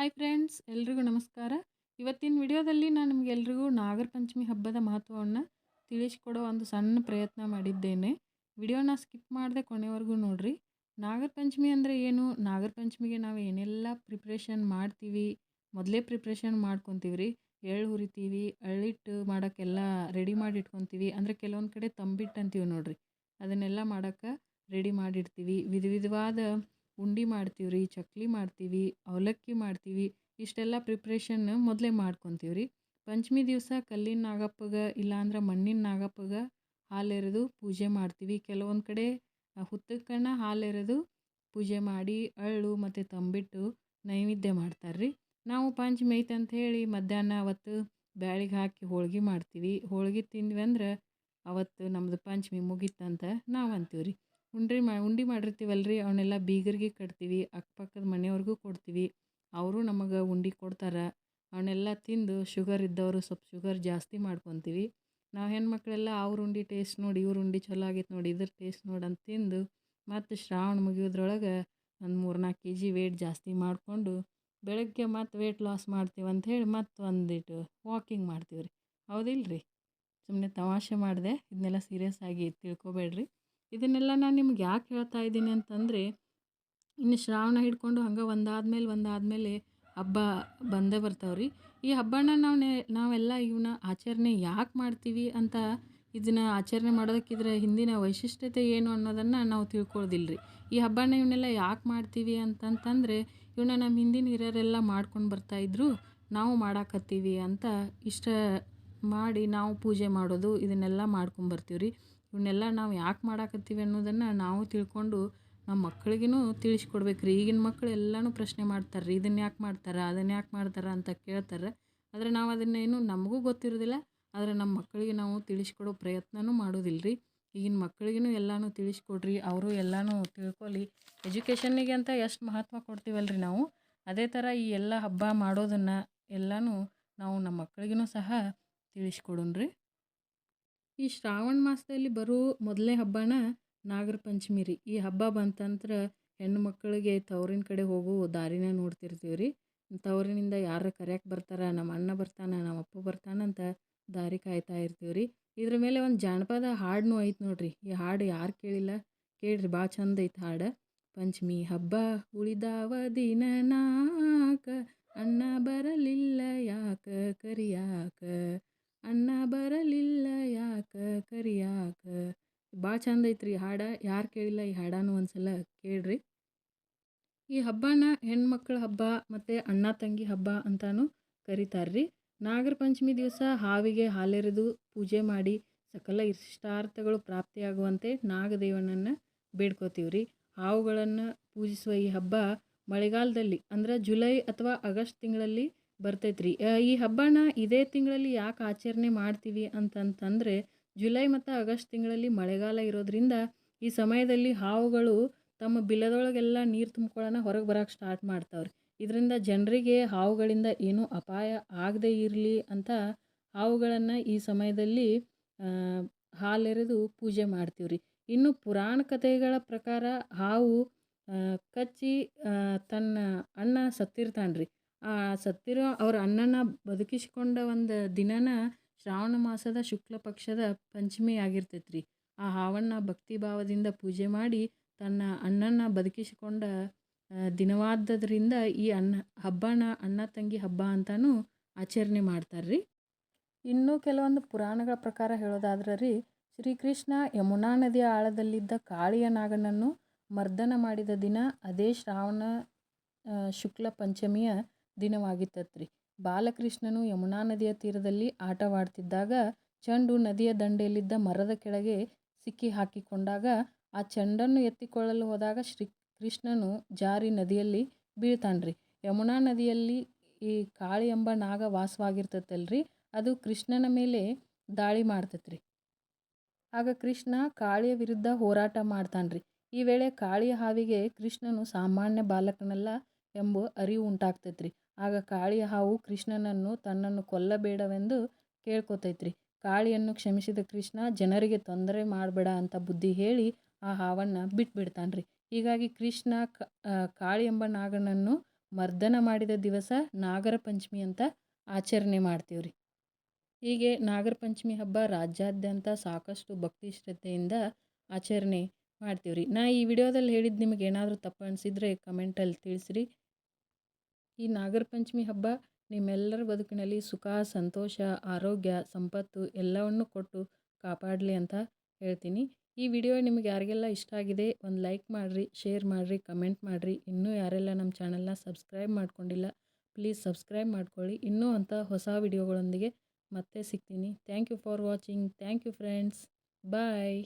Hi friends ಎಲ್ರಿಗೂ ನಮಸ್ಕಾರ. ಇವತ್ತಿನ ವಿಡಿಯೋದಲ್ಲಿ ನಾನು ನಿಮಗೆಲ್ರಿಗೂ ನಾಗರ ಪಂಚಮಿ ಹಬ್ಬದ ಮಹತ್ವವನ್ನು ತಿಳಿಸ್ಕೊಡೋ ಒಂದು ಸಣ್ಣ ಪ್ರಯತ್ನ ಮಾಡಿದ್ದೇನೆ. ವಿಡಿಯೋನ ಸ್ಕಿಪ್ ಮಾಡದೆ ಕೊನೆವರೆಗೂ ನೋಡಿರಿ. ನಾಗರ ಪಂಚಮಿ ಅಂದರೆ ಏನು? ನಾಗರ ಪಂಚಮಿಗೆ ನಾವು ಏನೆಲ್ಲ ಪ್ರಿಪ್ರೇಷನ್ ಮಾಡ್ತೀವಿ? ಮೊದಲೇ ಪ್ರಿಪ್ರೇಷನ್ ಮಾಡ್ಕೊತೀವಿ ರೀ ಎಳ್ಳು ಹುರಿತೀವಿ ಅಳ್ಳಿಟ್ಟು ಮಾಡೋಕ್ಕೆಲ್ಲ ರೆಡಿ ಮಾಡಿ ಇಟ್ಕೊತೀವಿ ಅಂದರೆ ಕೆಲವೊಂದು ಕಡೆ ತಂಬಿಟ್ಟು ಅಂತೀವಿ ನೋಡಿರಿ. ಅದನ್ನೆಲ್ಲ ಮಾಡೋಕ್ಕೆ ರೆಡಿ ಮಾಡಿಡ್ತೀವಿ. ವಿಧ ವಿಧವಾದ ಉಂಡೆ ಮಾಡ್ತೀವಿ ರೀ ಚಕ್ಲಿ ಮಾಡ್ತೀವಿ, ಅವಲಕ್ಕಿ ಮಾಡ್ತೀವಿ, ಇಷ್ಟೆಲ್ಲ ಪ್ರಿಪ್ರೇಷನ್ ಮೊದಲೇ ಮಾಡ್ಕೊತೀವಿ ರೀ ಪಂಚಮಿ ದಿವಸ ಕಲ್ಲಿನ ನಾಗಪ್ಪಗೆ ಇಲ್ಲಾಂದ್ರೆ ಮಣ್ಣಿನ ನಾಗಪ್ಪಗೆ ಹಾಲೆರೆದು ಪೂಜೆ ಮಾಡ್ತೀವಿ. ಕೆಲವೊಂದು ಕಡೆ ಹುತ್ತಕ್ಕನ್ನ ಹಾಲೆರೆದು ಪೂಜೆ ಮಾಡಿ ಅಳ್ಳು ಮತ್ತು ತಂಬಿಟ್ಟು ನೈವೇದ್ಯ ಮಾಡ್ತಾರೆ ರೀ ನಾವು ಪಂಚಮಿ ಐತೆ ಹೇಳಿ ಮಧ್ಯಾಹ್ನ ಅವತ್ತು ಬ್ಯಾಳಿಗೆ ಹಾಕಿ ಹೋಳ್ಗೆ ಮಾಡ್ತೀವಿ. ಹೋಳ್ಗೆ ತಿಂದ್ವಿ ಅಂದ್ರೆ ಅವತ್ತು ನಮ್ಮದು ಪಂಚಮಿ ಮುಗೀತಂತ ನಾವು ಅಂತೀವಿ ರೀ ಉಂಡ್ರಿ ಮಾ, ಉಂಡೆ ಮಾಡಿರ್ತೀವಲ್ಲ ರೀ ಅವನ್ನೆಲ್ಲ ಬೀಗರಿಗೆ ಕಟ್ತೀವಿ, ಅಕ್ಕಪಕ್ಕದ ಮನೆಯವ್ರಿಗೂ ಕೊಡ್ತೀವಿ. ಅವರು ನಮಗೆ ಉಂಡೆ ಕೊಡ್ತಾರೆ. ಅವನ್ನೆಲ್ಲ ತಿಂದು ಶುಗರ್ ಇದ್ದವರು ಸ್ವಲ್ಪ ಶುಗರ್ ಜಾಸ್ತಿ ಮಾಡ್ಕೊತೀವಿ. ನಾವು ಹೆಣ್ಮಕ್ಳೆಲ್ಲ ಅವ್ರ ಉಂಡೆ ಟೇಸ್ಟ್ ನೋಡಿ, ಇವ್ರ ಉಂಡೆ ಚಲೋ ಆಗೈತೆ ನೋಡಿ, ಇದ್ರ ಟೇಸ್ಟ್ ನೋಡಿ ಅಂತ ತಿಂದು ಮತ್ತು ಶ್ರಾವಣ ಮುಗಿಯೋದ್ರೊಳಗೆ ಒಂದು ಮೂರ್ನಾಲ್ಕು ಕೆ ಜಿ ವೇಟ್ ಜಾಸ್ತಿ ಮಾಡಿಕೊಂಡು ಬೆಳಗ್ಗೆ ಮತ್ತು ವೇಟ್ ಲಾಸ್ ಮಾಡ್ತೀವಿ ಅಂತ ಹೇಳಿ ಮತ್ತು ಒಂದಿಟ್ಟು ವಾಕಿಂಗ್ ಮಾಡ್ತೀವಿ ರೀ ಹೌದಿಲ್ಲ ರೀ ಸುಮ್ಮನೆ ತಮಾಷೆ ಮಾಡಿದೆ ಇದನ್ನೆಲ್ಲ ಸೀರಿಯಸ್ ಆಗಿ ತಿಳ್ಕೊಬೇಡ್ರಿ. ಇದನ್ನೆಲ್ಲ ನಾನು ನಿಮ್ಗೆ ಯಾಕೆ ಹೇಳ್ತಾ ಇದ್ದೀನಿ ಅಂತಂದರೆ, ಇನ್ನು ಶ್ರಾವಣ ಹಿಡ್ಕೊಂಡು ಹಂಗೆ ಒಂದಾದ್ಮೇಲೆ ಒಂದಾದ್ಮೇಲೆ ಹಬ್ಬ ಬಂದೇ ಬರ್ತಾವೆ ರೀ ಈ ಹಬ್ಬನ ನಾವು ನಾವೆಲ್ಲ ಇವನ್ನ ಆಚರಣೆ ಯಾಕೆ ಮಾಡ್ತೀವಿ ಅಂತ ಇದನ್ನು ಆಚರಣೆ ಮಾಡೋದಕ್ಕಿದ್ರ ಹಿಂದಿನ ವೈಶಿಷ್ಟ್ಯತೆ ಏನು ಅನ್ನೋದನ್ನು ನಾವು ತಿಳ್ಕೊಳ್ಳೋದಿಲ್ಲ ರೀ ಈ ಹಬ್ಬನ ಇವನ್ನೆಲ್ಲ ಯಾಕೆ ಮಾಡ್ತೀವಿ ಅಂತಂತಂದರೆ ಇವನ್ನ ನಮ್ಮ ಹಿಂದಿನ ಹಿರಿಯರೆಲ್ಲ ಮಾಡ್ಕೊಂಡು ಬರ್ತಾಯಿದ್ರು ನಾವು ಮಾಡಾಕತ್ತೀವಿ ಅಂತ ಇಷ್ಟ ಮಾಡಿ ನಾವು ಪೂಜೆ ಮಾಡೋದು ಇದನ್ನೆಲ್ಲ ಮಾಡ್ಕೊಂಬರ್ತೀವಿ ರೀ ಇವನ್ನೆಲ್ಲ ನಾವು ಯಾಕೆ ಮಾಡಾಕತ್ತೀವಿ ಅನ್ನೋದನ್ನು ನಾವು ತಿಳ್ಕೊಂಡು ನಮ್ಮ ಮಕ್ಳಿಗೂ ತಿಳಿಸ್ಕೊಡ್ಬೇಕು ರೀ ಈಗಿನ ಮಕ್ಳು ಎಲ್ಲನೂ ಪ್ರಶ್ನೆ ಮಾಡ್ತಾರೆ, ರೀ ಇದನ್ನು ಯಾಕೆ ಮಾಡ್ತಾರೆ ಅದನ್ನು ಯಾಕೆ ಮಾಡ್ತಾರೆ ಅಂತ ಕೇಳ್ತಾರೆ. ಆದರೆ ನಾವು ಅದನ್ನೇನು ನಮಗೂ ಗೊತ್ತಿರೋದಿಲ್ಲ, ಆದರೆ ನಮ್ಮ ಮಕ್ಕಳಿಗೆ ನಾವು ತಿಳಿಸ್ಕೊಡೋ ಪ್ರಯತ್ನನೂ ಮಾಡೋದಿಲ್ಲ ರೀ ಈಗಿನ ಮಕ್ಕಳಿಗೂ ಎಲ್ಲನೂ ತಿಳಿಸ್ಕೊಡ್ರಿ, ಅವರು ಎಲ್ಲನೂ ತಿಳ್ಕೊಳ್ಳಿ ಎಜುಕೇಷನ್ನಿಗೆ ಅಂತ ಎಷ್ಟು ಮಹತ್ವ ಕೊಡ್ತೀವಲ್ಲ ರೀ ನಾವು? ಅದೇ ಥರ ಈ ಎಲ್ಲ ಹಬ್ಬ ಮಾಡೋದನ್ನು ಎಲ್ಲನೂ ನಾವು ನಮ್ಮ ಮಕ್ಕಳಿಗೂ ಸಹ ತಿಳಿಸ್ಕೊಡೋಣ ರೀ ಈ ಶ್ರಾವಣ ಮಾಸದಲ್ಲಿ ಬರೋ ಮೊದಲನೇ ಹಬ್ಬನ ನಾಗರ ಪಂಚಮಿ ರೀ. ಈ ಹಬ್ಬ ಬಂತಂದ್ರೆ ಹೆಣ್ಣು ಮಕ್ಕಳಿಗೆ ತವರಿನ ಕಡೆ ಹೋಗೋ ದಾರಿನ ನೋಡ್ತಿರ್ತೀವಿ ರೀ. ತವರಿನಿಂದ ಯಾರು ಕರೆಯಕ್ಕೆ ಬರ್ತಾರೆ, ನಮ್ಮ ಅಣ್ಣ ಬರ್ತಾನೆ, ನಮ್ಮ ಅಪ್ಪ ಬರ್ತಾನಂತ ದಾರಿ ಕಾಯ್ತಾ ಇರ್ತೀವಿ ರೀ. ಇದ್ರ ಮೇಲೆ ಒಂದು ಜಾನಪದ ಹಾಡನ್ನೂ ಐತೆ ನೋಡ್ರಿ. ಈ ಹಾಡು ಯಾರು ಕೇಳಿಲ್ಲ? ಕೇಳ್ರಿ ಭಾಳ ಚಂದ ಐತೆ ಹಾಡು. ಪಂಚಮಿ ಹಬ್ಬ ಉಳಿದಾವ ದಿನ ನಾಕ, ಅಣ್ಣ ಬರಲಿಲ್ಲ ಯಾಕ, ಕರಿಯಾಕ. ಅಣ್ಣ ಯಾಕ ಕರಿಯಾಕ ಭಾಳ ಚಂದ ಐತ್ರಿ ಹಾಡ. ಯಾರು ಕೇಳಿಲ್ಲ ಈ ಹಾಡಾನು ಒಂದ್ಸಲ ಕೇಳ್ರಿ. ಈ ಹಬ್ಬನ ಹೆಣ್ಮಕ್ಳ ಹಬ್ಬ ಮತ್ತು ಅಣ್ಣ ತಂಗಿ ಹಬ್ಬ ಅಂತಾನು ಕರೀತಾರೆ ರೀ ನಾಗರ ಪಂಚಮಿ ದಿವಸ ಹಾವಿಗೆ ಹಾಲೆರೆದು ಪೂಜೆ ಮಾಡಿ ಸಕಲ ಇಷ್ಟಾರ್ಥಗಳು ಪ್ರಾಪ್ತಿಯಾಗುವಂತೆ ನಾಗದೇವನನ್ನು ಬೇಡ್ಕೋತೀವಿ ರೀ ಹಾವುಗಳನ್ನು ಪೂಜಿಸುವ ಈ ಹಬ್ಬ ಮಳೆಗಾಲದಲ್ಲಿ ಅಂದ್ರೆ ಜುಲೈ ಅಥವಾ ಆಗಸ್ಟ್ ತಿಂಗಳಲ್ಲಿ ಬರ್ತೈತ್ರಿ. ಈ ಹಬ್ಬನ ಇದೇ ತಿಂಗಳಲ್ಲಿ ಯಾಕೆ ಆಚರಣೆ ಮಾಡ್ತೀವಿ ಅಂತಂತಂದರೆ ಜುಲೈ ಮತ್ತು ಆಗಸ್ಟ್ ತಿಂಗಳಲ್ಲಿ ಮಳೆಗಾಲ ಇರೋದ್ರಿಂದ ಈ ಸಮಯದಲ್ಲಿ ಹಾವುಗಳು ತಮ್ಮ ಬಿಲದೊಳಗೆಲ್ಲ ನೀರು ತುಂಬಿಕೊಳ್ಳೋಣ ಹೊರಗೆ ಬರೋಕ್ಕೆ ಸ್ಟಾರ್ಟ್ ಮಾಡ್ತಾವ್ರಿ. ಇದರಿಂದ ಜನರಿಗೆ ಹಾವುಗಳಿಂದ ಏನೂ ಅಪಾಯ ಆಗದೇ ಇರಲಿ ಅಂತ ಹಾವುಗಳನ್ನು ಈ ಸಮಯದಲ್ಲಿ ಹಾಲೆರೆದು ಪೂಜೆ ಮಾಡ್ತೀವ್ರಿ. ಇನ್ನು ಪುರಾಣ ಕಥೆಗಳ ಪ್ರಕಾರ ಹಾವು ಕಚ್ಚಿ ತನ್ನ ಅಣ್ಣ ಸತ್ತಿರ್ತಾನೆ ರೀ ಆ, ಸತ್ತಿರೋ ಅವ್ರ ಅಣ್ಣನ ಬದುಕಿಸಿಕೊಂಡ ಒಂದು ದಿನನ ಶ್ರಾವಣ ಮಾಸದ ಶುಕ್ಲ ಪಕ್ಷದ ಪಂಚಮಿ ಆಗಿರ್ತೈತೆ ಆ ಹಾವಣ್ಣ ಭಕ್ತಿ ಭಾವದಿಂದ ಪೂಜೆ ಮಾಡಿ ತನ್ನ ಅಣ್ಣನ ಬದುಕಿಸಿಕೊಂಡ ದಿನವಾದ್ದರಿಂದ ಈ ಅನ್ನ, ಹಬ್ಬನ ಅಣ್ಣ ತಂಗಿ ಹಬ್ಬ ಅಂತಾನೂ ಆಚರಣೆ ಮಾಡ್ತಾರೆ ರೀ ಇನ್ನೂ ಕೆಲವೊಂದು ಪುರಾಣಗಳ ಪ್ರಕಾರ ಹೇಳೋದಾದ್ರೆ ರೀ, ಶ್ರೀಕೃಷ್ಣ ಯಮುನಾ ನದಿಯ ಆಳದಲ್ಲಿದ್ದ ಕಾಳಿಯ ನಾಗನನ್ನು ಮರ್ದನ ಮಾಡಿದ ದಿನ ಅದೇ ಶ್ರಾವಣ ಶುಕ್ಲ ಪಂಚಮಿಯ ದಿನವಾಗಿತ್ತತ್ರಿ. ಬಾಲಕೃಷ್ಣನು ಯಮುನಾ ನದಿಯ ತೀರದಲ್ಲಿ ಆಟವಾಡ್ತಿದ್ದಾಗ ಚಂಡು ನದಿಯ ದಂಡೆಯಲ್ಲಿದ್ದ ಮರದ ಕೆಳಗೆ ಸಿಕ್ಕಿ ಹಾಕಿಕೊಂಡಾಗ ಆ ಚೆಂಡನ್ನು ಎತ್ತಿಕೊಳ್ಳಲು ಹೋದಾಗ ಶ್ರೀ ಕೃಷ್ಣನು ಜಾರಿ ನದಿಯಲ್ಲಿ ಬೀಳ್ತಾನ್ರಿ. ಯಮುನಾ ನದಿಯಲ್ಲಿ ಈ ಕಾಳಿ ಎಂಬ ನಾಗ ವಾಸವಾಗಿರ್ತೈತಲ್ರಿ, ಅದು ಕೃಷ್ಣನ ಮೇಲೆ ದಾಳಿ ಮಾಡ್ತೈತ್ರಿ. ಆಗ ಕೃಷ್ಣ ಕಾಳಿಯ ವಿರುದ್ಧ ಹೋರಾಟ ಮಾಡ್ತಾನ್ರಿ. ಈ ವೇಳೆ ಕಾಳಿಯ ಹಾವಿಗೆ ಕೃಷ್ಣನು ಸಾಮಾನ್ಯ ಬಾಲಕನಲ್ಲ ಎಂಬ ಅರಿವು ಉಂಟಾಗ್ತೈತ್ರಿ. ಆಗ ಕಾಳಿಯ ಹಾವು ಕೃಷ್ಣನನ್ನು ತನ್ನನ್ನು ಕೊಲ್ಲಬೇಡವೆಂದು ಕೇಳ್ಕೊತೈತ್ರಿ. ಕಾಳಿಯನ್ನು ಕ್ಷಮಿಸಿದ ಕೃಷ್ಣ, ಜನರಿಗೆ ತೊಂದರೆ ಮಾಡಬೇಡ ಅಂತ ಬುದ್ಧಿ ಹೇಳಿ ಆ ಹಾವನ್ನು ಬಿಟ್ಬಿಡ್ತಾನ್ರಿ. ಹೀಗಾಗಿ ಕೃಷ್ಣ ಕಾಳಿ ಎಂಬ ನಾಗನನ್ನು ಮರ್ದನ ಮಾಡಿದ ದಿವಸ ನಾಗರ ಪಂಚಮಿ ಅಂತ ಆಚರಣೆ ಮಾಡ್ತೀವ್ರಿ. ಹೀಗೆ ನಾಗರ ಪಂಚಮಿ ಹಬ್ಬ ರಾಜ್ಯಾದ್ಯಂತ ಸಾಕಷ್ಟು ಭಕ್ತಿ ಶ್ರದ್ಧೆಯಿಂದ ಆಚರಣೆ ಮಾಡ್ತೀವ್ರಿ. ನಾ ಈ ವಿಡಿಯೋದಲ್ಲಿ ಹೇಳಿದ್ದು ನಿಮಗೆ ಏನಾದರೂ ತಪ್ಪು ಅನಿಸಿದರೆ ಕಮೆಂಟಲ್ಲಿ ತಿಳಿಸ್ರಿ. ಈ ನಾಗರ ಪಂಚಮಿ ಹಬ್ಬ ನಿಮ್ಮೆಲ್ಲರ ಬದುಕಿನಲ್ಲಿ ಸುಖ, ಸಂತೋಷ, ಆರೋಗ್ಯ, ಸಂಪತ್ತು ಎಲ್ಲವನ್ನು ಕೊಟ್ಟು ಕಾಪಾಡಲಿ ಅಂತ ಹೇಳ್ತೀನಿ. ಈ ವಿಡಿಯೋ ನಿಮಗೆ ಯಾರಿಗೆಲ್ಲ ಇಷ್ಟ ಆಗಿದೆ ಒಂದು ಲೈಕ್ ಮಾಡಿರಿ, ಶೇರ್ ಮಾಡಿರಿ, ಕಮೆಂಟ್ ಮಾಡಿರಿ. ಇನ್ನೂ ಯಾರೆಲ್ಲ ನಮ್ಮ ಚಾನಲ್ನ ಸಬ್ಸ್ಕ್ರೈಬ್ ಮಾಡ್ಕೊಂಡಿಲ್ಲ, ಪ್ಲೀಸ್ ಸಬ್ಸ್ಕ್ರೈಬ್ ಮಾಡ್ಕೊಳ್ಳಿ. ಇನ್ನೂ ಅಂಥ ಹೊಸ ವಿಡಿಯೋಗಳೊಂದಿಗೆ ಮತ್ತೆ ಸಿಗ್ತೀನಿ. Thank you for watching. Thank you friends. Bye.